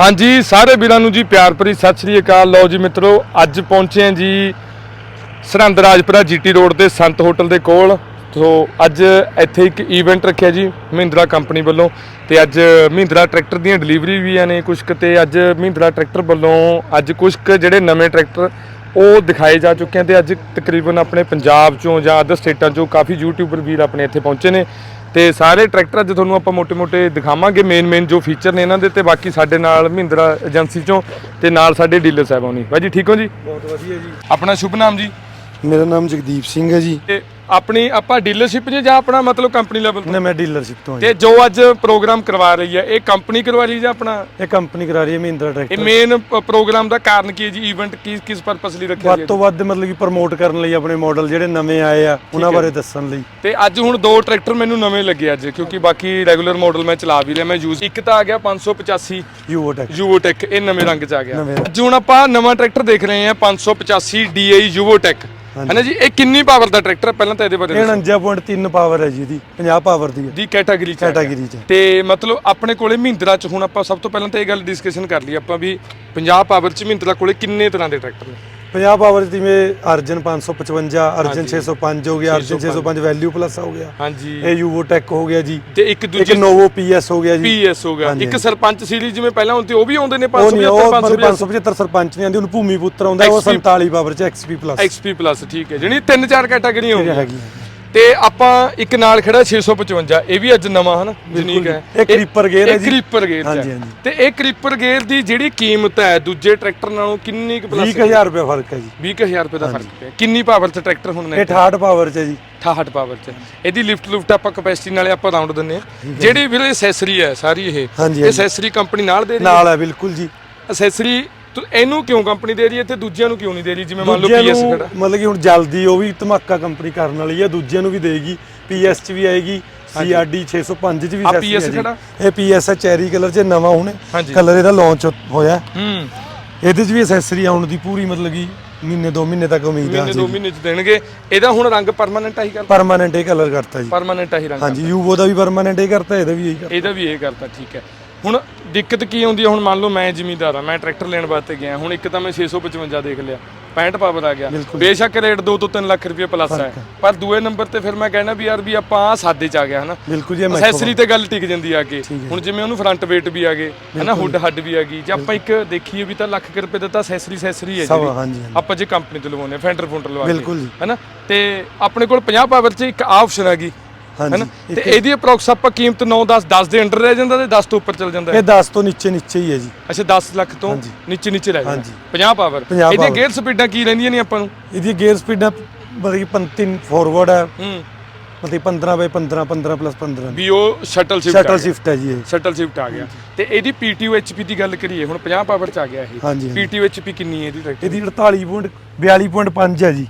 ਹਾਂਜੀ, ਸਾਰੇ ਵੀਰਾਂ ਨੂੰ ਜੀ ਪਿਆਰ ਭਰੀ ਸਤਿ ਸ੍ਰੀ ਅਕਾਲ। ਲਓ ਜੀ ਮਿੱਤਰੋ, ਅੱਜ ਪਹੁੰਚੇ ਹਾਂ ਜੀ ਸਰਹੰਦ ਰਾਜਪੁਰਾ ਜੀਟੀ ਰੋਡ ਦੇ ਸੰਤ ਹੋਟਲ ਦੇ ਕੋਲ। ਸੋ ਅੱਜ ਇੱਥੇ ਇੱਕ ਇਵੈਂਟ ਰੱਖਿਆ ਜੀ ਮਹਿੰਦਰਾ ਕੰਪਨੀ ਵੱਲੋਂ ਤੇ ਅੱਜ ਮਹਿੰਦਰਾ ਟਰੈਕਟਰ ਦੀਆਂ ਡਿਲੀਵਰੀ ਵੀ ਨੇ ਕੁਝ ਕੁ ਤੇ ਅੱਜ ਮਹਿੰਦਰਾ ਟਰੈਕਟਰ ਵੱਲੋਂ ਅੱਜ ਕੁਝ ਕੁ ਜਿਹੜੇ ਨਵੇਂ ਟਰੈਕਟਰ ਉਹ ਦਿਖਾਏ ਜਾ ਚੁੱਕੇ ਹਨ ਤੇ ਅੱਜ ਤਕਰੀਬਨ ਆਪਣੇ ਪੰਜਾਬ ਚੋਂ ਜਾਂ ਅਦਰ ਸਟੇਟਾਂ ਚੋਂ ਕਾਫੀ ਯੂਟਿਊਬਰ ਵੀਰ ਆਪਣੇ ਇੱਥੇ ਪਹੁੰਚੇ ਨੇ। ਤੇ ਸਾਰੇ ਟਰੈਕਟਰ ਅੱਜ ਤੁਹਾਨੂੰ ਆਪਾਂ ਮੋਟੇ ਮੋਟੇ ਦਿਖਾਵਾਂਗੇ। ਮੇਨ ਮੇਨ ਜੋ ਫੀਚਰ ਨੇ ਇਹਨਾਂ ਦੇ ਤੇ ਬਾਕੀ ਸਾਡੇ ਨਾਲ ਮਹਿੰਦਰਾ ਏਜੰਸੀ ਚੋਂ ਤੇ ਨਾਲ ਸਾਡੇ ਡੀਲਰ ਸਾਹਿਬ ਨੇ। ਭਾਜੀ ਠੀਕ ਹੋ ਜੀ? ਬਹੁਤ ਵਧੀਆ ਜੀ। ਆਪਣਾ ਸ਼ੁਭ ਨਾਮ ਜੀ? ਮੇਰਾ ਨਾਮ ਜਗਦੀਪ ਸਿੰਘ ਹੈ ਜੀ। ਤੇ ਆਪਣੀ ਆਪਾਂ ਡੀਲਰਸ਼ਿਪ 'ਚ ਜਾਂ ਆਪਣਾ ਮਤਲਬ ਕੰਪਨੀ ਲੈਵਲ ਤੋਂ? ਨਾ ਮੈਂ ਡੀਲਰਸ਼ਿਪ ਤੋਂ ਹਾਂ ਜੀ। ਤੇ ਜੋ ਅੱਜ ਪ੍ਰੋਗਰਾਮ ਕਰਵਾ ਰਹੀ ਹੈ ਇਹ ਕੰਪਨੀ ਕਰਵਾ ਰਹੀ ਹੈ ਜਾਂ ਆਪਣਾ? ਇਹ ਕੰਪਨੀ ਕਰਾ ਰਹੀ ਹੈ ਮਹਿੰਦਰਾ ਇਹ ਟਰੈਕਟਰ ਮੇਨ ਪ੍ਰੋਗਰਾਮ ਦਾ ਕਾਰਨ ਕੀ ਹੈ ਜੀ? ਇਵੈਂਟ ਕਿਸ ਕਿਸ ਪਰਪਸ ਲਈ ਰੱਖਿਆ ਵੱਧ ਤੋਂ ਵੱਧ ਮਤਲਬ ਕਿ ਪ੍ਰਮੋਟ ਕਰਨ ਲਈ ਆਪਣੇ ਮਾਡਲ ਜਿਹੜੇ ਨਵੇਂ ਆਏ ਆ ਉਹਨਾਂ। ਬਾਰੇ ਦੱਸਣ ਲਈ। ਤੇ ਅੱਜ ਹੁਣ ਦੋ ਟਰੈਕਟਰ ਮੈਨੂੰ ਨਵੇਂ ਲੱਗੇ ਅੱਜ ਕਿਉਂਕਿ ਬਾਕੀ ਰੈਗੂਲਰ ਮਾਡਲ ਮੈਂ ਚਲਾ ਵੀ ਰਿਹਾ ਮੈਂ ਯੂਜ਼ ਇੱਕ ਤਾਂ ਆ ਗਿਆ 585 ਯੂਵੋਟੈਕ ਯੂਵੋਟੈਕ ਇਹ ਨਵੇਂ ਰੰਗ ਚ ਆ ਗਿਆ। ਨਵੇਂ। ਅੱਜ ਹੁਣ ਆਪਾਂ ਨਵਾਂ ਟਰੈਕਟਰ ਦੇਖ ਰਹੇ ਹਾਂ 585 DI ਯੂਵੋਟੈਕ ਹਾਂਜੀ। ਹੈ ਨਾ ਜੀ ਇਹ ਕਿੰਨੀ ਪਾਵਰ ਦਾ ਟਰੈਕਟਰ ਹੈ ਪਹਿਲਾਂ ਤਾਂ ਇਹਦੇ ਬਾਰੇ ਇਹ ਦੱਸੋ। 49.3 ਪਾਵਰ ਹੈ ਜੀ ਇਹਦੀ 50 ਪਾਵਰ ਦੀ ਹੈ ਦੀ ਕੈਟਾਗਰੀ ਚ। ਕੈਟਾਗਰੀ ਚ ਤੇ ਮਤਲਬ ਆਪਣੇ ਕੋਲੇ ਮਹਿੰਦਰਾ ਚ ਹੁਣ ਆਪਾਂ ਸਭ ਤੋਂ ਪਹਿਲਾਂ ਤਾਂ ਇਹ ਗੱਲ ਡਿਸਕਸ਼ਨ ਕਰ ਲਈ ਆਪਾਂ ਵੀ 50 ਪਾਵਰ ਚ ਮਹਿੰਦਰਾ ਕੋਲੇ ਕਿੰਨੇ ਤਰ੍ਹਾਂ ਦੇ ਟਰੈਕਟਰ ਨੇ 50 ਪਾਵਰ ਜਿਵੇਂ ਅਰਜਨ 555 ਅਰਜਨ 605 ਹੋ ਗਿਆ ਅਰਜਨ 605 ਵੈਲਿਊ ਪਲੱਸ ਹੋ ਗਿਆ। ਹਾਂਜੀ। ਇਹ ਯੂਵੋਟੈਕ ਹੋ ਗਿਆ ਜੀ। ਤੇ ਇੱਕ ਇੱਕ ਦੂਜੇ ਨੋਵੋ ਪੀਐਸ ਹੋ ਗਿਆ ਜੀ। ਪੀਐਸ ਹੋ ਗਿਆ। ਇੱਕ ਸਰਪੰਚ ਸੀਰੀਜ਼ ਜਿਵੇਂ ਪਹਿਲਾਂ ਹੁੰਦੀ ਉਹ ਵੀ ਆਉਂਦੇ ਨੇ ਉਹ ਨਹੀਂ ਉਹ 575 575 ਸਰਪੰਚ ਨਹੀਂ ਆਂਦੀ ਉਹਨੂੰ ਭੂਮੀ ਪੁੱਤਰ ਆਉਂਦਾ ਉਹ XP 47 ਪਾਵਰ ਚ ਐਕਸਪੀ ਪਲੱਸ XP ਪਲੱਸ ਠੀਕ ਹੈ। ਜਿਹੜੀ ਤਿੰਨ ਚਾਰ ਕੈਟਾਗਰੀਆਂ ਹੈ। ਤੇ ਆਪਾਂ ਇੱਕ ਨਾਲ ਖੜਾ 655 ਇਹ ਵੀ ਅੱਜ ਨਵਾਂ ਹਨ? ਯੂਨੀਕ ਹੈ। ਇਹ ਕਰੀਪਰ ਗੇਅਰ ਹੈ ਇਹ ਜੀ। ਕਰੀਪਰ ਗੇਅਰ ਹੈ। ਹਾਂਜੀ। ਤੇ ਇਹ ਕਰੀਪਰ ਗੇਅਰ ਦੀ ਜਿਹੜੀ ਕੀਮਤ ਹੈ ਦੂਜੇ ਟਰੈਕਟਰ ਨਾਲੋਂ ਕਿੰਨੀ ਕੁ ਪਲੱਸ 20000 ਰੁਪਏ ਫ਼ਰਕ ਹੈ ਜੀ। 20000 ਰੁਪਏ ਦਾ ਫ਼ਰਕ ਪਿਆ ਕਿੰਨੀ ਪਾਵਰ ਤੇ ਟਰੈਕਟਰ ਹੁਣ ਨੇ? ਇਹ 68 ਪਾਵਰ ਚ ਹੈ ਜੀ। 68 ਪਾਵਰ ਚ ਇਹਦੀ ਲਿਫਟ ਲੁਫਟ ਆਪਾਂ ਕਪੈਸਿਟੀ ਨਾਲੇ ਆਪਾਂ ਰਾਉਂਡ ਦਿੰਨੇ ਆ ਜਿਹੜੀ ਵੀਰੇ ਐਸੈਸਰੀ ਹੈ ਸਾਰੀ ਇਹ। ਐਸੈਸਰੀ ਕੰਪਨੀ ਨਾਲ ਦੇ ਰਹੀ ਹੈ? ਨਾਲ ਹੈ ਬਿਲਕੁਲ ਜੀ। ਐਸੈਸਰੀ ਇਹਨੂੰ ਕਿਉਂ ਕੰਪਨੀ ਦੇ ਰਹੀ ਹੈ? ਤੇ ਦੂਜਿਆਂ ਨੂੰ ਕਿਉਂ ਨਹੀਂ ਦੇ ਰਹੀ? ਜਿਵੇਂ ਮੰਨ ਲਓ ਦੂਜਿਆਂ ਪੀਐਸ ਨੂੰ ਖੜਾ। ਮਤਲਬ ਕਿ ਹੁਣ ਜਲਦੀ ਉਹ ਵੀ ਧਮਾਕਾ ਕੰਪਨੀ ਕਰਨ ਵਾਲੀ ਹੈ ਦੂਜਿਆਂ ਨੂੰ ਵੀ ਦੇਗੀ। ਪੀਐਸ ਚ ਵੀ ਆਏਗੀ ਸੀਆਰਡੀ 605 ਚ ਵੀ ਆਹ accessory PS ਹੈ ਜੀ। ਖੜਾ? ਇਹ ਪੀਐਸ ਹੈ ਚੈਰੀ ਕਲਰ ਚ ਨਵਾਂ ਹੁਣੇ ਹਾਂਜੀ। ਕਲਰ ਇਹਦਾ ਲਾਂਚ ਹੋਇਆ। ਹੂੰ। ਇਹਦੇ ਚ ਵੀ ਐਕਸੈਸਰੀ ਆਉਣ ਦੀ ਪੂਰੀ ਮਤਲਬ ਕਿ ਮਹੀਨੇ ਦੋ ਮਹੀਨੇ ਤੱਕ ਉਮੀਦ ਹੈ ਮਹੀਨੇ ਦੋ ਮਹੀਨੇ ਚ ਦੇਣਗੇ। ਇਹਦਾ ਹੁਣ ਰੰਗ ਪਰਮਾਨੈਂਟ ਆਹੀ ਕਰ ਪਰਮਾਨੈਂਟ ਇਹ ਕਲਰ ਕਰਤਾ ਜੀ। ਪਰਮਾਨੈਂਟ ਆਹੀ ਰੰਗ ਹਾਂਜੀ ਯੂਵੋ ਦਾ ਵੀ ਪਰਮਾਨੈਂਟ ਇਹ ਕਰਤਾ ਇਹਦਾ ਵੀ ਇਹੀ ਕਰਤਾ। ਇਹਦਾ ਵੀ ਇਹ ਕਰਤਾ ਠੀਕ ਹੈ। ਹੁਣ ਦਿੱਕਤ ਕੀ ਆਉਂਦੀ ਹੈ ਹੁਣ ਮੰਨ ਲਓ ਮੈਂ ਜ਼ਿਮੀਂਦਾਰ ਆ ਮੈਂ ਟਰੈਕਟਰ ਲੈਣ ਵਾਸਤੇ ਗਿਆ ਹੁਣ ਇੱਕ ਤਾਂ ਮੈਂ 655 ਦੇਖ ਲਿਆ 65 ਪਾਵਰ ਆ ਗਿਆ। ਬੇਸ਼ੱਕ ਰੇਟ 2 ਤੋਂ 3 ਲੱਖ ਰੁਪਏ ਪਲੱਸ ਹੈ ਪਰ ਦੂਏ ਨੰਬਰ ਤੇ ਫਿਰ ਮੈਂ ਕਹਿਣਾ ਵੀ ਯਾਰ ਵੀ ਆਪਾਂ ਸਾਦੇ ਚ ਆ ਗਿਆ ਹਨਾ? ਬਿਲਕੁਲ ਜੀ ਤੇ ਗੱਲ ਟਿਕ ਜਾਂਦੀ ਆ ਕੇ ਹੁਣ ਜਿਵੇਂ ਉਹਨੂੰ ਫਰੰਟ ਵੇਟ ਵੀ ਆ ਗਏ ਹਨਾ? ਹੁੱਡ ਹੱਡ ਵੀ ਆ ਗਈ। ਜੇ ਆਪਾਂ ਇੱਕ ਦੇਖੀਏ ਵੀ ਤਾਂ ਲੱਖ ਰੁਪਏ ਦਾ ਤਾਂ ਅਸੈਸਰੀ ਅਸੈਸਰੀ ਹੈ ਜਿਹੜੀ। ਆਪਾਂ ਜੇ ਕੰਪਨੀ ਤੋਂ ਲਵਾਉਂਦੇ ਫੈਂਡਰ ਫੁੰਟਰ ਲਵਾ ਕੇ। ਹਨਾ? ਤੇ ਆਪਣੇ ਕੋਲ 50 ਪਾਵਰ 'ਚ ਇੱਕ ਆਪਸ਼ਨ ਹੈਗੀ ਹਾਂਜੀ ਹਨਾ? ਤੇ ਇਹਦੀ ਅਪਰੋਕਸ ਆਪਾਂ ਕੀਮਤ 9 10 10 ਦੇ ਅੰਡਰ ਰਹਿ ਜਾਂਦਾ ਤੇ 10 ਤੋਂ ਉੱਪਰ ਚੱਲ ਜਾਂਦਾ ਹੈ ਇਹ? 10 ਤੋਂ ਨੀਚੇ ਨੀਚੇ ਹੀ ਹੈ ਜੀ। ਅੱਛਾ 10 ਲੱਖ ਤੋਂ ਨੀਚੇ ਨੀਚੇ ਰਹਿ ਜਾਂਦਾ। ਹਾਂਜੀ। 50 ਪਾਵਰ 50 ਇਹਦੀਆਂ power। ਗੇਅਰ ਸਪੀਡਾਂ ਕੀ ਰਹਿੰਦੀਆਂ ਨੇ ਆਪਾਂ ਨੂੰ? ਇਹਦੀ ਗੇਅਰ ਸਪੀਡਾਂ ਮਤਲਬ ਕਿ 3 ਫਾਰਵਰਡ ਹੈ। ਹੂੰ। ਮਤਲਬ 15 ਬਾਈ 15 15 ਪਲੱਸ 15 ਵੀ ਉਹ ਸ਼ਟਲ ਸ਼ਿਫਟ ਸ਼ਟਲ ਸ਼ਿਫਟ ਹੈ ਜੀ ਇਹ। ਸ਼ਟਲ ਸ਼ਿਫਟ ਆ ਗਿਆ। ਤੇ ਇਹਦੀ ਪੀਟੀਓ ਐਚਪੀ ਦੀ ਗੱਲ ਕਰੀਏ ਹੁਣ 50 ਪਾਵਰ ਚ ਆ ਗਿਆ ਇਹ। ਪੀਟੀਓ ਐਚਪੀ ਕਿੰਨੀ ਹੈ ਇਹਦੀ? ਇਹਦੀ 48.42.5 ਹੈ ਜੀ।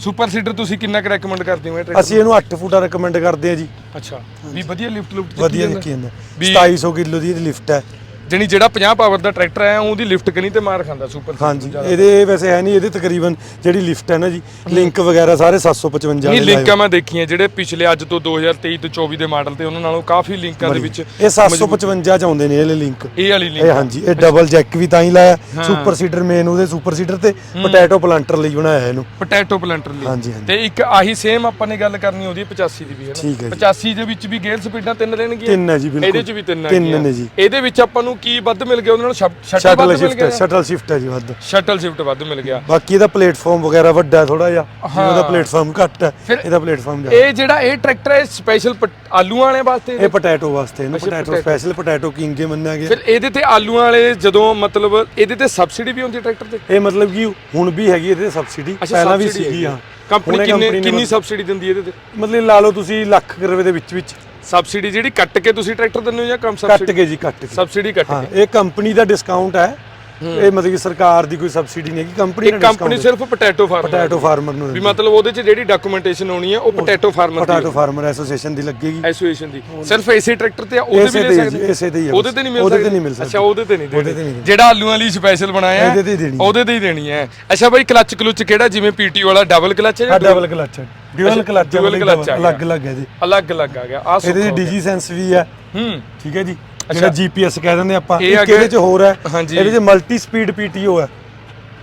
ਸੁਪਰ ਸੀਡਰ ਤੁਸੀਂ ਕਿੰਨਾ ਕੁ ਰეკਮੈਂਡ ਕਰਦੇ ਹੋ ਇਹ ਅਸੀਂ ਇਹਨੂੰ 8 ਫੁੱਟਾ ਰეკਮੈਂਡ ਕਰਦੇ ਆ ਜੀ। ਅੱਛਾ। ਵੀ ਵਧੀਆ ਲਿਫਟ ਲੁਫਟ ਵਧੀਆ ਨਿੱਕੀ ਜਾਂਦਾ 2700 ਕਿਲੋ ਦੀ ਇਹਦੀ ਲਿਫਟ ਹੈ। ਜਣੀ ਜਿਹੜਾ 50 ਪਾਵਰ ਦਾ ਟਰੈਕਟਰ ਹੈ ਉਹਦੀ ਲਿਫਟ ਕਨੀ ਤੇ ਮਾਰ ਖਾਂਦਾ ਸੁਪਰ ਹਾਂਜੀ ਇਹਦੇ ਵੈਸੇ ਹੈ ਨਹੀਂ ਇਹਦੇ ਤਕਰੀਬਨ ਜਿਹੜੀ ਲਿਫਟ ਹੈ ਨਾ ਜੀ ਲਿੰਕ ਵਗੈਰਾ ਸਾਰੇ 755 ਨਹੀਂ ਲਿੰਕਾਂ ਮੈਂ ਦੇਖੀਆਂ ਜਿਹੜੇ ਪਿਛਲੇ ਅੱਜ ਤੋਂ 2023 ਤੋਂ 24 ਦੇ ਮਾਡਲ ਤੇ ਉਹਨਾਂ ਨਾਲੋਂ ਕਾਫੀ ਲਿੰਕਾਂ ਦੇ ਵਿੱਚ ਇਹ 755 ਚ ਆਉਂਦੇ ਨੇ ਇਹ ਲਿੰਕ ਇਹ ਵਾਲੀ ਇਹ ਲਿੰਕ ਹਾਂਜੀ ਇਹ ਡਬਲ ਜੈਕ ਵੀ ਤਾਂ ਹੀ ਲਾਇਆ। ਸੁਪਰ ਸੀਡਰ ਮੇਨ ਉਹਦੇ ਸੁਪਰ ਸੀਡਰ ਤੇ ਪੋਟੈਟੋ ਪਲਾਂਟਰ ਲਈ ਬਣਾਇਆ ਇਹਨੂੰ। ਪੋਟੈਟੋ ਪਲੰਟਰ ਲਈ। ਹਾਂਜੀ, ਹਾਂਜੀ। ਤੇ ਇੱਕ ਆਹੀ ਸੇਮ ਆਪਾਂ ਨੇ ਗੱਲ ਕਰਨੀ ਉਹਦੀ 85 ਦੀ ਵੀ ਹੈ ਨਾ। ਜੀ। 85 ਦੇ ਵਿੱਚ ਵੀ ਗੇਅਰ ਸਪੀਡਾਂ ਤਿੰਨ ਰਹਿਣਗੀਆਂ। ਤਿੰਨ ਹੈ ਜੀ ਬਿਲਕੁਲ। ਇਹਦੇ ਚ ਵੀ ਤਿੰਨ ਤਿੰਨ ਹੈਗੀਆਂ। ਨੇ ਜੀ। ਇਹਦੇ ਵਿੱਚ ਆਪਾਂ ਨੂੰ ਕੀ ਵੱਧ ਮਿਲ ਗਿਆ? ਉਹਨਾਂ ਨਾਲ ਸ਼ਟਲ ਸ਼ਟਲ ਵੱਧ ਮਿਲ ਸ਼ਿਫਟ ਗਿਆ। ਸ਼ਟਲ ਸ਼ਿਫਟ ਹੈ ਜੀ ਵੱਧ। ਸ਼ਟਲ ਸ਼ਿਫਟ ਵੱਧ ਮਿਲ ਗਿਆ। ਬਾਕੀ ਇਹਦਾ ਪਲੇਟਫਾਰਮ ਵਗੈਰਾ ਵੱਡਾ ਹੈ ਥੋੜਾ ਜਿਹਾ। ਜਿਵੇਂ ਉਹਦਾ ਪਲੇਟਫਾਰਮ ਘੱਟ ਹੈ ਫਿਰ- ਇਹਦਾ ਪਲੇਟਫਾਰਮ ਜ਼ਿਆਦਾ। ਇਹ ਜਿਹੜਾ ਇਹ ਟਰੈਕਟਰ ਹੈ ਸਪੈਸ਼ਲ ਆਲੂਆਂ ਵਾਲਿਆਂ ਵਾਸਤੇ ਇਹ ਪੋਟੈਟੋ ਵਾਸਤੇ ਇਹਨੂੰ ਅੱਛਾ, potato potato। Special potato king ਹੀ ਮੰਨਿਆ ਗਿਆ ਫਿਰ ਇਹਦੇ ਤੇ ਆਲੂਆਂ ਵਾਲੇ ਜਦੋਂ ਮਤਲਬ ਇਹਦੇ ਤੇ ਸਬਸਿਡੀ ਵੀ ਹੁੰਦੀ ਟਰੈਕਟਰ ਤੇ? ਇਹ ਮਤਲਬ ਕਿ ਹੁਣ ਵੀ ਹੈਗੀ ਇਹਦੇ ਸਬਸਿਡੀ ਪਹਿਲਾਂ ਵੀ ਸੀਗੀ। ਹਾਂ। ਕੰਪਨੀ ਹੁਣੇ ਕਿੰਨੇ company ਨੇ ਕਿੰਨੀ ਸਬਸਿਡੀ ਦਿੰਦੀ ਹੈ ਇਹਦੇ ਤੇ? ਮਤਲਬ ਲਾ ਲਓ ਤੁਸੀਂ ਲੱਖ ਕੁ ਰੁਪਏ ਦੇ ਵਿੱਚ ਵਿੱਚ। ਸਬਸਿਡੀ ਜਿਹੜੀ ਕੱਟ ਕੇ ਤੁਸੀਂ ਟਰੈਕਟਰ ਦਿੰਦੇ ਹੋ ਜਾਂ ਕਮ ਕੱਟ ਸਬਸਿਡੀ? ਕੇ ਜੀ ਕੱਟ ਕੇ। ਸਬਸਿਡੀ ਕੱਟ ਹਾਂ ਕੇ। ਇਹ ਕੰਪਨੀ ਦਾ ਡਿਸਕਾਊਂਟ ਹੈ। ਇਹ ਮਤਲਬ ਕਿ ਸਰਕਾਰ ਦੀ ਕੋਈ ਸਬਸਿਡੀ ਨਹੀਂ ਹੈਗੀ ਕੰਪਨੀ ਇਹ ਕੰਪਨੀ ਸਿਰਫ ਪੋਟੈਟੋ ਫਾਰਮਰ ਪੋਟੈਟੋ ਫਾਰਮਰ ਨੂੰ ਵੀ ਮਤਲਬ ਉਹਦੇ 'ਚ ਜਿਹੜੀ ਡਾਕੂਮੈਂਟੇਸ਼ਨ ਹੋਣੀ ਹੈ ਉਹ ਪੋਟੈਟੋ ਫਾਰਮਰ ਦੀ ਪੋਟੈਟੋ ਫਾਰਮਰ ਐਸੋਸੀਏਸ਼ਨ ਦੀ ਲੱਗੇਗੀ। ਐਸੋਸੀਏਸ਼ਨ ਦੀ। ਸਿਰਫ ਇਸੇ ਟਰੈਕਟਰ ਤੇ ਆ, ਉਹਦੇ ਵੀ ਲੈ ਸਕਦੇ ਇਸੇ ਤੇ ਹੀ ਉਹਦੇ। ਤੇ ਨਹੀਂ ਮਿਲ ਉਹਦੇ ਤੇ ਸਕਦੀ? ਨਹੀਂ ਮਿਲ ਸਕਦੀ। ਅੱਛਾ ਉਹਦੇ ਤੇ ਨਹੀਂ ਉਹਦੇ ਦੇਣੀ। ਜਿਹੜਾ ਆਲੂਆਂ ਲਈ ਸਪੈਸ਼ਲ ਬਣਾਇਆ ਇਹਦੇ ਤੇ ਹੀ ਦੇਣੀ। ਉਹਦੇ ਤੇ ਹੀ ਦੇਣੀ ਹੈ। ਅੱਛਾ ਬਾਈ ਕਲੱਚ ਕਲੁੱਚ ਕਿਹੜਾ? ਜਿਵੇਂ ਪੀਟੀ ਵਾਲਾ ਡਬਲ ਕਲੱਚ ਹੈ ਆ ਜਾਂ ਡਬਲ ਕਲਚ ਹੈ। ਡਿਊਅਲ ਕਲਚ ਆ। ਅਲੱਗ ਅਲੱਗ ਹੈ ਜੀ। ਅਲੱਗ ਅਲੱਗ ਆ ਗਿਆ। ਆ ਇਹਦੇ ਡੀਜੀ ਸੈਂਸ ਵੀ ਹੈ। ਹੂੰ। ਠੀਕ ਹੈ ਜੀ। ਜਿਹੜਾ ਜੀਪੀਐਸ ਕਹਿ ਦਿੰਦੇ ਆਪਾਂ ਇਹ ਇੱਕ ਇਹਦੇ ਚ ਹੋਰ ਹੈ। ਇਹਦੇ ਚ ਮਲਟੀ ਸਪੀਡ ਪੀਟੀਓ ਹੈ।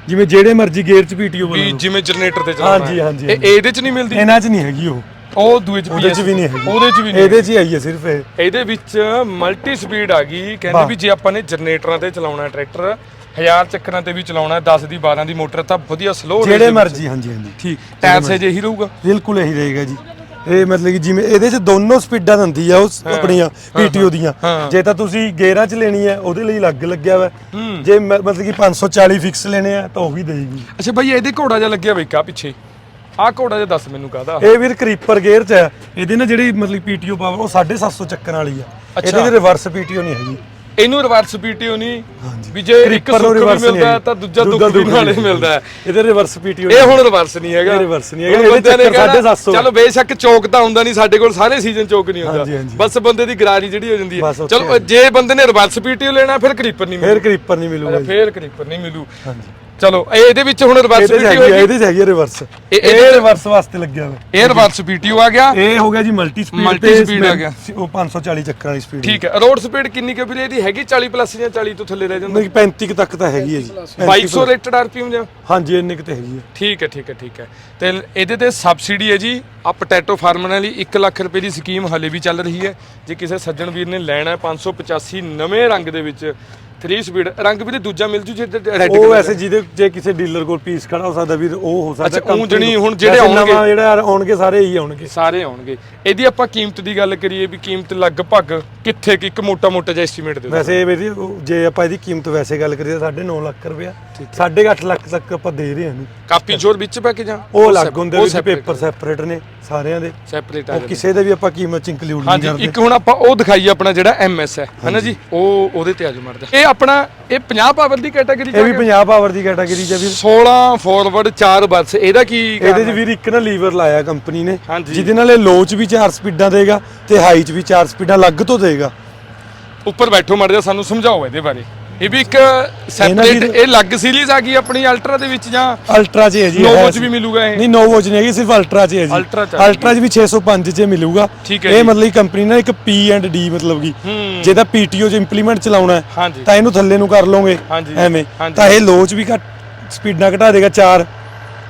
ਜਿਵੇਂ ਜਿਹੜੇ ਮਰਜ਼ੀ ਗੇਅਰ ਚ ਪੀਟੀਓ ਬਣਾ ਲਓ। ਜਿਵੇਂ ਜਨਰੇਟਰ ਤੇ ਚਲਾਉਣਾ ਹਾਂਜੀ। ਹਾਂਜੀ, ਇਹ। ਇਹਦੇ ਚ ਨਹੀਂ ਮਿਲਦੀ? ਇਹਨਾਂ ਚ ਨਹੀਂ ਹੈਗੀ ਉਹ। ਉਹ ਦੂਏ ਚ ਉਹਦੇ ਚ PS ਵੀ ਨਹੀਂ ਹੈਗੀ। ਉਹਦੇ ਚ ਵੀ ਨਹੀਂ ਇਹਦੇ ਚ ਹੀ ਆਈ ਹੈ ਸਿਰਫ ਇਹ। ਇਹਦੇ ਵਿੱਚ ਮਲਟੀ ਸਪੀਡ ਆ ਗਈ। ਕਹਿੰਦੇ। ਵੀ ਜੇ ਆਪਾਂ ਨੇ ਜਨਰੇਟਰਾਂ ਤੇ ਚਲਾਉਣਾ ਟਰੈਕਟਰ 1000 ਚੱਕਰਾਂ ਤੇ ਵੀ ਚਲਾਉਣਾ 10 ਦੀ 12 ਦੀ ਮੋਟਰ ਤਾਂ ਵਧੀਆ ਸਲੋ ਜਿਹੜੇ ਮਰਜ਼ੀ ਹਾਂਜੀ ਹਾਂਜੀ। ਠੀਕ। ਟਾਇਰ ਸੇ ਜੇ ਹੀ ਰਹੂਗਾ? ਬਿਲਕੁਲ ਇਹੀ ਰਹੇਗਾ ਜੀ। ਇਹ ਮਤਲਬ ਕਿ ਜਿਵੇਂ ਇਹਦੇ ਚ ਦੋਨੋਂ ਸਪੀਡਾਂ ਦਿੰਦੀ ਆ ਉਸ ਆਪਣੀਆਂ ਪੀਟੀਓ ਦੀਆਂ। ਜੇ ਤਾਂ ਤੁਸੀਂ ਗੇਅਰਾਂ ਚ ਲੈਣੀ ਹੈ ਉਹਦੇ ਲਈ ਅਲੱਗ ਲੱਗਿਆ ਵਾ। ਜੇ ਮਤਲਬ ਕਿ 540 ਫਿਕਸ ਲੈਣੇ ਆ ਤਾਂ ਉਹ ਵੀ ਦੇਗੀ ਅੱਛਾ ਭਾਈ ਇਹਦੇ ਘੋੜਾ ਜਿਹਾ ਲੱਗਿਆ ਕਾ ਪਿੱਛੇ। ਆਹ ਘੋੜਾ ਜਿਹਾ ਦੱਸ ਮੈਨੂੰ ਕਾਹਦਾ। ਇਹ ਵੀਰ ਕਰੀਪਰ ਗੇਅਰ ਚ ਹੈ ਇਹਦੇ ਨਾਲ ਜਿਹੜੀ ਮਤਲਬ ਪੀਟੀਓ ਪਾਵਰ ਉਹ 750 ਚੱਕਰਾਂ ਵਾਲੀ ਆ। ਇਹਦੇ ਚ ਰਿਵਰਸ ਪੀਟੀਓ ਨਹੀਂ ਹੈਗੀ। ਇਹਨੂੰ ਰਿਵਰਸ ਪੀਟੀਓ ਨਹੀਂ। ਵੀ ਜੇ ਇੱਕ ਸੁੱਖ ਵੀ ਮਿਲਦਾ। ਤਾਂ ਦੂਜਾ ਦੁੱਖ ਵੀ ਨਾਲੇ ਮਿਲਦਾ ਇਹਦੇ ਰਿਵਰਸ ਪੀਟੀਓ ਇਹ ਹੁਣ ਰਿਵਰਸ ਨਹੀਂ ਹੈਗਾ। ਇਹ reverse ਨਹੀਂ ਹੈਗਾ, ਇਹਦੇ ਚੱਕਰ ਕਹਿਣਾ, 750 ਚਲੋ ਬੇਸ਼ੱਕ ਚੌਕ ਤਾਂ ਹੁੰਦਾ ਨਹੀਂ ਸਾਡੇ ਕੋਲ ਸਾਰੇ ਸੀਜ਼ਨ ਚੌਕ ਨਹੀਂ ਹੁੰਦਾ। ਬਸ ਬੰਦੇ ਦੀ ਗਰਾਰੀ ਜਿਹੜੀ ਹੋ ਜਾਂਦੀ ਹੈ। ਚਲੋ ਜੇ ਬੰਦੇ ਨੇ ਰਿਵਰਸ ਪੀਟੀਓ ਲੈਣਾ ਫਿਰ ਕਰੀਪਰ ਨਹੀਂ ਫੇਰ ਮਿਲੂ ਕਰੀਪਰ ਨਹੀਂ ਮਿਲੂਗਾ ਫੇਰ ਕਰੀਪਰ ਨਹੀਂ ਮਿਲੂ। ਹਾਂਜੀ। ਚਲੋ ਇਹ ਇਹਦੇ ਵਿੱਚ ਹੁਣ ਰਿਵਰਸ ਇਹਦੇ ਚ ਹੈਗੀ ਹੋਏਗੀ ਇਹਦੇ ਚ ਹੈਗੀ ਰਿਵਰਸ ਇਹ- ਇਹ ਇਹਦੇ- ਰਿਵਰਸ ਵਾਸਤੇ ਲੱਗਿਆ ਹੋਇਆ ਇਹ ਰਿਵਰਸ ਪੀਟੀਓ ਆ ਗਿਆ। ਇਹ ਹੋ ਗਿਆ ਜੀ ਮਲਟੀ ਸਪੀਡ Multi speed ਆ ਗਿਆ। ਉਹ 540 ਚੱਕਰਾਂ ਵਾਲੀ ਸਪੀਡ ਠੀਕ ਹੈ। ਰੋਡ ਸਪੀਡ ਕਿੰਨੀ ਕੁ ਵੀਰੇ ਇਹਦੀ ਹੈਗੀ? 40 ਪਲੱਸ ਜਾਂ 40 ਤੋਂ ਥੱਲੇ ਰਹਿ ਜਾਂਦਾ? ਮਤਲਬ ਕਿ 35 ਕੁ ਤੱਕ ਤਾਂ ਹੈਗੀ ਹੈ ਜੀ। 2200 ਰੇਟਡ ਆਰਪੀਐਮ ਜਾਂ? ਹਾਂਜੀ ਇੰਨੇ ਕੁ ਤੇ ਹੈਗੀ ਹੈ ਠੀਕ ਹੈ ਠੀਕ ਹੈ ਠੀਕ ਹੈ। ਤੇ ਇਹਦੇ ਤੇ ਸਬਸਿਡੀ ਹੈ ਜੀ। ਆ ਪੋਟੈਟੋ ਫਾਰਮਰਾਂ ਲਈ 1 ਲੱਖ ਰੁਪਏ ਦੀ ਸਕੀਮ ਹਲੇ ਵੀ ਚੱਲ ਰਹੀ ਹੈ। ਜੇ ਕਿਸੇ ਸੱਜਣ ਵੀਰ ਨੇ ਲੈਣਾ ਹੈ 585 ਨਵੇਂ ਰੰਗ ਦੇ ਵਿੱਚ 3 ਸਪੀਡ ਰੰਗ ਵੀਰੇ ਦੂਜਾ ਮਿਲ ਜੂ ਜੇ ਰੈੱਡ ਉਹ ਵੈਸੇ ਜਿਹਦੇ ਜੇ ਕਿਸੇ ਡੀਲਰ ਕੋਲ ਪੀਸ ਖੜਾ ਹੋ ਸਕਦਾ ਵੀਰ ਉਹ ਹੋ ਸਕਦਾ ਅੱਛਾ, ਊਂ company ਜਣੀ ਨੂੰ। ਹੁਣ ਜਿਹੜੇ ਆਉਣਗੇ- ਨਵਾਂ ਜਿਹੜਾ ਆਉਣਗੇ ਸਾਰੇ ਹੀ ਆਉਣਗੇ। ਸਾਰੇ ਆਉਣਗੇ। ਇਹਦੀ ਆਪਾਂ ਕੀਮਤ ਦੀ ਗੱਲ ਕਰੀਏ ਵੀ ਕੀਮਤ ਲਗਭਗ ਕਿੱਥੇ ਕਿ ਇੱਕ ਮੋਟਾ ਮੋਟਾ ਜਿਹਾ ਐਸਟੀਮੇਟ ਦੇ ਵੈਸੇ ਵੀਰ ਜੇ ਆਪਾਂ ਇਹਦੀ ਕੀਮਤ ਵੈਸੇ ਗੱਲ ਕਰੀਏ ਤਾਂ 9.5 ਲੱਖ ਰੁਪਇਆ। 8.5 ਲੱਖ ਤੱਕ ਆਪਾਂ ਦੇ ਰਹੇ ਹਾਂ ਇਹਨੂੰ। ਕਾਪੀ ਚੋਰ ਵਿੱਚ ਪੈ ਕੇ ਜਾਂ? ਉਹ ਅਲੱਗ ਹੁੰਦੇ ਵਿੱਚ ਪੇਪਰ ਸੈਪਰੇਟ ਨੇ ਸਾਰਿਆਂ ਦੇ। ਸੈਪਰੇਟ ਆ। ਕਿਸੇ ਦੇ ਵੀ ਆਪਾਂ ਕੀਮਤ ਚ ਇੰਕਲੂਡ ਨਹੀਂ ਕਰਦੇ। ਇੱਕ ਹੁਣ ਆਪਾਂ ਉਹ ਦਿਖਾਈਏ ਆਪਣਾ ਜਿਹੜਾ ਐਮਐਸ ਹੈ। ਹਨਾ ਜੀ? ਉਹ ਉਹਦੇ ਤੇ ਆਜੋ ਮਰਦਾ ਇਹ ਆਪਣਾ ਇਹ 50 ਪਾਵਰ ਦੀ ਕੈਟਾਗਰੀ ਇਹ ਵੀ 50 ਪਾਵਰ ਦੀ ਕੈਟਾਗਰੀ ਚ ਆ ਵੀਰ। 16 ਫਾਰਵਰਡ 4 ਬੱਸ ਇਹਦਾ ਕੀ ਇਹਦੇ 'ਚ ਵੀਰ ਇੱਕ ਨਾ ਲੀਵਰ ਲਾਇਆ ਕੰਪਨੀ ਨੇ। ਜਿਹਦੇ ਨਾਲ ਇਹ ਲੋ 'ਚ ਵੀ 4 ਸਪੀਡਾਂ ਦੇਗਾ ਤੇ ਹਾਈ 'ਚ ਵੀ 4 ਸਪੀਡਾਂ ਅਲੱਗ ਤੋਂ ਦੇਗਾ। ਉੱਪਰ ਬੈਠੋ ਮੜ ਜਾ ਸਾਨੂੰ ਸਮਝਾਓ ਇਹਦੇ ਬਾਰੇ। ਇਹ ਵੀ ਇੱਕ ਸੈਪਰੇਟ ਦੀ- ਇਹ ਲੱਗ ਸੀਰੀਜ਼ ਆ ਗਈ ਆਪਣੀ ਅਲਟਰਾ ਦੇ ਵਿੱਚ ਜਾਂ ਅਲਟਰਾ 'ਚ ਹੈ ਜੀ ਨੋਵੋ 'ਚ ਵੀ ਮਿਲੂਗਾ ਇਹ ਨਹੀਂ ਨੋਵੋ 'ਚ ਨਹੀਂ ਹੈਗੀ ਸਿਰਫ ਅਲਟਰਾ 'ਚ ਹੈ ਜੀ 'ਚ ਅਲਟਰਾ 'ਚ ਵੀ 605 'ਚ ਮਿਲੂਗਾ ਇਹ। ਮਤਲਬ ਕਿ ਕੰਪਨੀ ਨੇ ਇੱਕ ਪੀ ਐਂਡ ਡੀ ਮਤਲਬ ਕਿ ਹੂੰ। ਜੇ ਤਾਂ ਪੀਟੀਓ 'ਚ ਇੰਪਲੀਮੈਂਟ ਚਲਾਉਣਾ। ਤਾਂ ਇਹਨੂੰ ਥੱਲੇ ਨੂੰ ਕਰ ਲਓਗੇ ਹਾਂਜੀ। ਐਵੇਂ। ਤਾਂ ਇਹ ਲੋ 'ਚ ਵੀ ਘੱਟ ਸਪੀਡਾਂ ਘਟਾ ਦੇਗਾ 4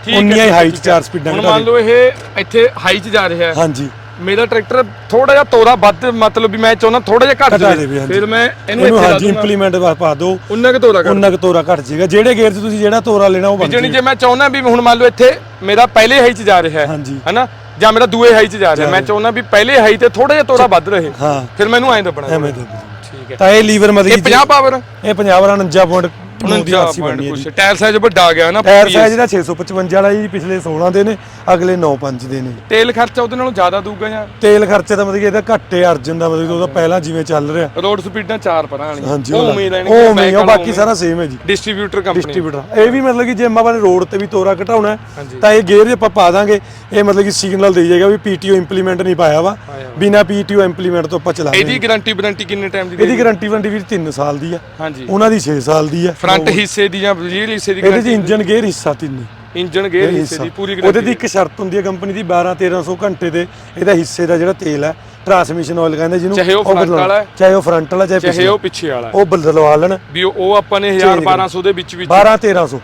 ਠੀਕ ਹੈ, ਹਾਈ 'ਚ ਠੀਕ ਹੈ। 4 ਸਪੀਡਾਂ ਘਟਾ ਮੰਨ ਦੇਗਾ ਲਓ ਇਹ ਇੱਥੇ ਹਾਈ 'ਚ ਜਾ ਰਿਹਾ ਹੈ ਹਾਂਜੀ ਮੇਰਾ ਟਰੈਕਟਰ ਥੋੜਾ ਜਿਹਾ ਤੋਰਾ ਵੱਧ ਮਤਲਬ ਵੀ ਮੈਂ ਚਾਹੁੰਦਾ ਥੋੜਾ ਜਿਹਾ ਘੱਟ ਘਟਾ ਜਾਵੇ ਹਾਂਜੀ। ਫਿਰ ਮੈਂ ਇਹਨੂੰ ਇਹਨੂੰ ਇੱਥੇ ਲਾ ਹਾਂਜੀ ਦੂੰਗਾ। ਇੰਪਲੀਮੈਂਟ ਪਾ ਦਿਓ। ਉਨਾ ਕੁ ਤੋਰਾ ਕਰ। ਉਨਾ ਕੁ ਤੋਰਾ ਘਟ ਜਾਏਗਾ। ਜਿਹੜੇ ਗੇਅਰ 'ਚ ਤੁਸੀਂ ਜਿਹੜਾ ਤੋਰਾ ਲੈਣਾ ਉਹ ਬਣ ਜਣੀ ਜਾਏਗਾ। ਜੇ ਮੈਂ ਚਾਹੁੰਦਾ ਵੀ ਹੁਣ ਮੰਨ ਲਓ ਇੱਥੇ ਮੇਰਾ ਪਹਿਲੇ ਹਾਈ 'ਚ ਜਾ ਰਿਹਾ ਹੈ ਹਾਂਜੀ। ਹੈਨਾ? ਜਾਂ ਮੇਰਾ ਦੂਏ ਹਾਈ 'ਚ ਜਾ ਰਿਹਾ ਮੈਂ ਚਾਹੁੰਦਾ ਵੀ ਪਹਿਲੇ ਹਾਈ ਤੇ ਥੋੜਾ ਜਿਹਾ ਤੋਰਾ ਵੱਧ ਰਹੇ। ਹਾਂ। ਫਿਰ ਮੈਨੂੰ ਐਂ ਦੱਬਣਾ ਐਵੇਂ ਦੇ ਠੀਕ ਹੈ। ਤਾਂ ਇਹ ਲੀਵਰ ਮਤਲਬ ਇਹ 50 ਪਾਵਰ ਇਹ 50 ਵਾਲਾ 49 ਪੁਆਇੰਟ 49 49 ਬਣੀ ਹੈ ਕੁਛ। ਜੀ। ਟਾਇਰ ਸਾਈਜ਼ ਵੱਡਾ ਆ ਗਿਆ ਨਾ ਟਾਇਰ PS ਸਾਈਜ਼ ਦਾ 655 ਵਾਲਾ ਜੀ ਪਿਛਲੇ 16 ਦੇ ਨੇ ਅਗਲੇ 9.5 ਦੇ ਨੇ। ਤੇਲ ਖਰਚਾ ਉਹਦੇ ਨਾਲੋਂ ਜ਼ਿਆਦਾ ਦੂਗਾ ਜਾਂ? ਤੇਲ ਖਰਚੇ ਤਾਂ ਮਤਲਬ ਕਿ ਇਹਦਾ ਘੱਟ ਹੈ ਅਰਜਨ ਦਾ ਮਤਲਬ ਕਿ ਉਹਦਾ ਪਹਿਲਾਂ ਜਿਵੇਂ ਚੱਲ ਰਿਹਾ। ਰੋਡ ਸਪੀਡਾਂ ਚਾਰ ਪਰਾਂ ਵਾਲੀਆਂ ਹਾਂਜੀ ਉਹ ਉਹ ਉਮੀਦ ਉਹ ਉਵੇਂ ਹੀ ਆ, ਬਾਕੀ ਸਾਰਾ ਸੇਮ ਹੈ ਜੀ। ਡਿਸਟ੍ਰੀਬਿਊਟਰ ਕੰਪਨੀ ਡਿਸਟ੍ਰੀਬਿਊਟਰ ਇਹ ਵੀ ਮਤਲਬ ਕਿ ਜੇ ਆਪਾਂ ਨੇ ਰੋਡ ਤੇ ਵੀ ਤੋਰਾ ਘਟਾਉਣਾ ਹੈ, ਹਾਂਜੀ। ਤਾਂ ਇਹ ਗੇਅਰ ਜੇ ਆਪਾਂ ਪਾ ਦਾਂਗੇ ਇਹ ਮਤਲਬ ਕਿ ਸਿਗਨਲ ਦੇ ਜਾਏਗਾ ਵੀ ਪੀਟੀਓ ਇੰਪਲੀਮੈਂਟ ਨਹੀਂ ਪਾਇਆ ਵਾ। ਪਾਇਆ ਵਾ। ਬਿਨਾ ਪੀਟੀਓ ਇੰਪਲੀਮੈਂਟ ਤੋਂ ਆਪਾਂ ਚਲਾ ਇਹਦੀ ਗਾਰੰਟੀ ਵਾਰੰਟੀ ਕਿੰਨੇ ਟਾਈਮ ਦੀ ਇਹਦੀ ਗਾਰੰਟੀ ਵਾਰੰਟੀ ਵੀ 3 ਸਾਲ ਦੀ ਆ। ਹਾਂਜੀ। ਉਹਨਾਂ ਦੀ 6 ਸਾਲ ਦੀ ਆ। ਫਰੰਟ ਹਿੱਸੇ ਦੀ ਜਾਂ ਰੀਅਰ ਹਿੱਸੇ ਦੀ ਇਹਦੇ 'ਚ? ਇੰਜਨ ਗੇਅਰ ਹਿੱਸਾ ਤਿੰਨ। ਇੰਜਨ ਗੇਅਰ ਹਿੱਸੇ ਦੀ ਪੂਰੀ ਉਹਦੇ ਦੀ ਇੱਕ ਸ਼ਰਤ ਹੁੰਦੀ ਹੈ ਕੰਪਨੀ ਦੀ 12 1300 ਘੰਟੇ ਦੇ। ਇਹਦਾ ਹਿੱਸੇ ਦਾ ਜਿਹੜਾ ਤੇਲ ਹੈ ਟਰਾਂਸਮਿਸ਼ਨ ਆਇਲ ਕਹਿੰਦੇ ਜਿਹਨੂੰ ਚਾਹੇ ਉਹ ਬਦਲਵਾਉਣਾ। ਵਾਲਾ ਚਾਹੇ ਉਹ ਫਰੰਟ ਵਾਲਾ ਚਾਹੇ ਚਾਹੇ ਪਿਛਲਾ ਉਹ ਪਿੱਛੇ ਵਾਲਾ ਉਹ ਬਦਲਵਾ ਲੈਣ। ਵੀ ਉਹ ਆਪਾਂ ਨੇ 1000 1200 ਦੇ ਵਿੱਚ ਵਿੱਚ 12 1300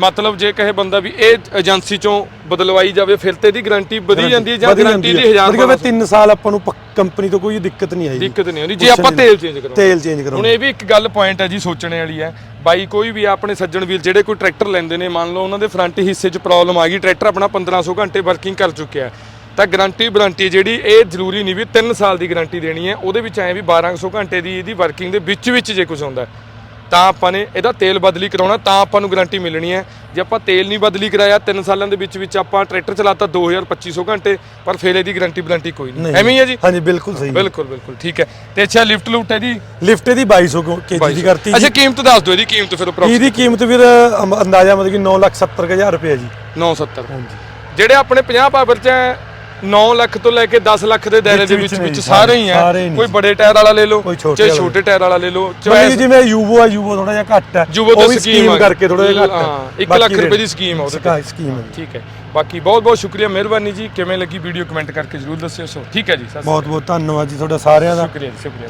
ਮਤਲਬ ਜੇ ਕਹੇ ਬੰਦਾ ਵੀ ਇਹ ਏਜੰਸੀ ਚੋਂ ਬਦਲਵਾਈ ਜਾਵੇ ਫਿਰ ਤੇ ਇਹਦੀ ਗਾਰੰਟੀ ਵਧੀ ਜਾਂਦੀ ਹੈ ਜਾਂ ਗਾਰੰਟੀ ਦੀ ਹੈ। 1000 ਮਤਲਬ ਕਿ 3 ਸਾਲ ਆਪਾਂ ਨੂੰ ਕੰਪਨੀ ਤੋਂ ਕੋਈ ਦਿੱਕਤ ਨਹੀਂ ਆਈ ਦਿੱਕਤ ਨਹੀਂ ਆਉਂਦੀ। ਜੇ ਆਪਾਂ ਤੇਲ ਚੇਂਜ ਕਰਾਉਂਦੇ। ਤੇਲ ਚੇਂਜ ਹੁਣ ਕਰਾਉਣਾ ਇਹ ਵੀ ਇੱਕ ਗੱਲ ਪੁਆਇੰਟ ਹੈ ਜੀ ਸੋਚਣੇ ਵਾਲੀ ਹੈ। ਬਾਈ ਕੋਈ ਵੀ ਆਪਣੇ ਸੱਜਣ ਵੀਰ ਜਿਹੜੇ ਕੋਈ ਟਰੈਕਟਰ ਲੈਂਦੇ ਨੇ ਮੰਨ ਲਓ ਉਹਨਾਂ ਦੇ ਫਰੰਟ ਹਿੱਸੇ 'ਚ ਪ੍ਰੋਬਲਮ ਆ ਗਈ ਟਰੈਕਟਰ ਆਪਣਾ 1500 ਘੰਟੇ ਵਰਕਿੰਗ ਕਰ ਚੁੱਕਿਆ ਤਾਂ ਗਾਰੰਟੀ ਵਾਰੰਟੀ ਜਿਹੜੀ ਇਹ ਜ਼ਰੂਰੀ ਨਹੀਂ ਵੀ 3 ਸਾਲ ਦੀ ਗਾਰੰਟੀ ਦੇਣੀ ਹੈ। ਉਹਦੇ ਵਿੱਚ ਐ ਵੀ 1200 ਘੰਟੇ ਦੀ ਇਹਦੀ ਵਰਕਿੰਗ ਦੇ ਵਿੱਚ ਵਿੱਚ ਜੇ ਕੁਝ ਹੁੰਦਾ ਤਾਂ ਆਪਾਂ ਨੇ ਇਹਦਾ ਤੇਲ ਬਦਲੀ ਕਰਾਉਣਾ ਤਾਂ ਆਪਾਂ ਨੂੰ ਗਾਰੰਟੀ ਮਿਲਣੀ ਹੈ। ਜੇ ਆਪਾਂ ਤੇਲ ਨਹੀਂ ਬਦਲੀ ਕਰਾਇਆ 3 ਸਾਲਾਂ ਦੇ ਵਿੱਚ ਵਿੱਚ ਆਪਾਂ ਟਰੈਕਟਰ ਚਲਾਤਾ 2250 ਘੰਟੇ ਪਰ ਫਿਰ ਇਹਦੀ ਗਾਰੰਟੀ ਵਾਰੰਟੀ ਕੋਈ ਨਹੀਂ। ਐਵੇਂ ਹੀ ਹੈ ਜੀ? ਹਾਂਜੀ ਬਿਲਕੁਲ ਸਹੀ ਬਿਲਕੁਲ ਬਿਲਕੁਲ ਠੀਕ ਹੈ। ਤੇ ਅੱਛਾ ਲਿਫਟ ਲੁਫਟ ਹੈ ਜੀ? ਲਿਫਟ ਇਹਦੀ 2200 ਕੇਜੀ ਦੀ ਕਰਤੀ ਅੱਛਾ ਕੀਮਤ ਦੱਸ ਦਿਓ ਇਹਦੀ ਕੀਮਤ ਫਿਰ approx ਇਹਦੀ ਕੀਮਤ ਵੀਰ ਅਮ- ਅੰਦਾਜ਼ਾ ਮਤਲਬ ਕਿ 970000 ਰੁਪਏ ਜੀ। 970 ਹਾਂਜੀ। ਜਿਹੜੇ ਆਪਣੇ 50 ਪਾਵਰ ਚ ਹੈ, 9 ਲੱਖ ਤੋਂ ਲੈ ਕੇ 10 ਲੱਖ ਦੇ ਦਾਇਰੇ ਦੇ ਵਿੱਚ ਵਿੱਚ ਸਾਰੇ ਹੀ ਨੇ। ਕੋਈ ਬੜੇ ਟਾਇਰ ਵਾਲਾ ਲੈ ਲਓ ਚਾਹੇ ਛੋਟੇ ਟਾਇਰ ਵਾਲਾ ਲੈ ਲਓ ਚਾਹੇ ਜਿਵੇਂ ਯੂਵੋ ਆ ਯੂਵੋ ਥੋੜਾ ਜਿਹਾ ਘੱਟ ਹੈ ਯੂਵੋ ਤੋਂ ਸਕੀਮ ਕਰਕੇ ਥੋੜਾ ਜਿਹਾ ਘੱਟ ਹੈ ਹਾਂ 1 ਬਾਕੀ ਲੱਖ ਰੁਪਏ ਦੀ ਸਕੀਮ ਆ ਉਹਦੇ ਸਕਾ- ਸਕੀਮ ਹੈ ਠੀਕ ਹੈ। ਬਾਕੀ ਬਹੁਤ ਬਹੁਤ ਸ਼ੁਕਰੀਆ ਮਿਹਰਬਾਨੀ ਜੀ। ਕਿਵੇਂ ਲੱਗੀ ਵੀਡੀਓ ਕਮੈਂਟ ਕਰਕੇ ਜਰੂਰ ਦੱਸਿਓ ਸੋ। ਠੀਕ ਹੈ ਜੀ ਬਹੁਤ ਬਹੁਤ ਧੰਨਵਾਦ ਜੀ ਤੁਹਾਡਾ ਸਾਰਿਆਂ ਦਾ। ਸ਼ੁਕਰੀਆ ਸ਼ੁਕਰੀਆ।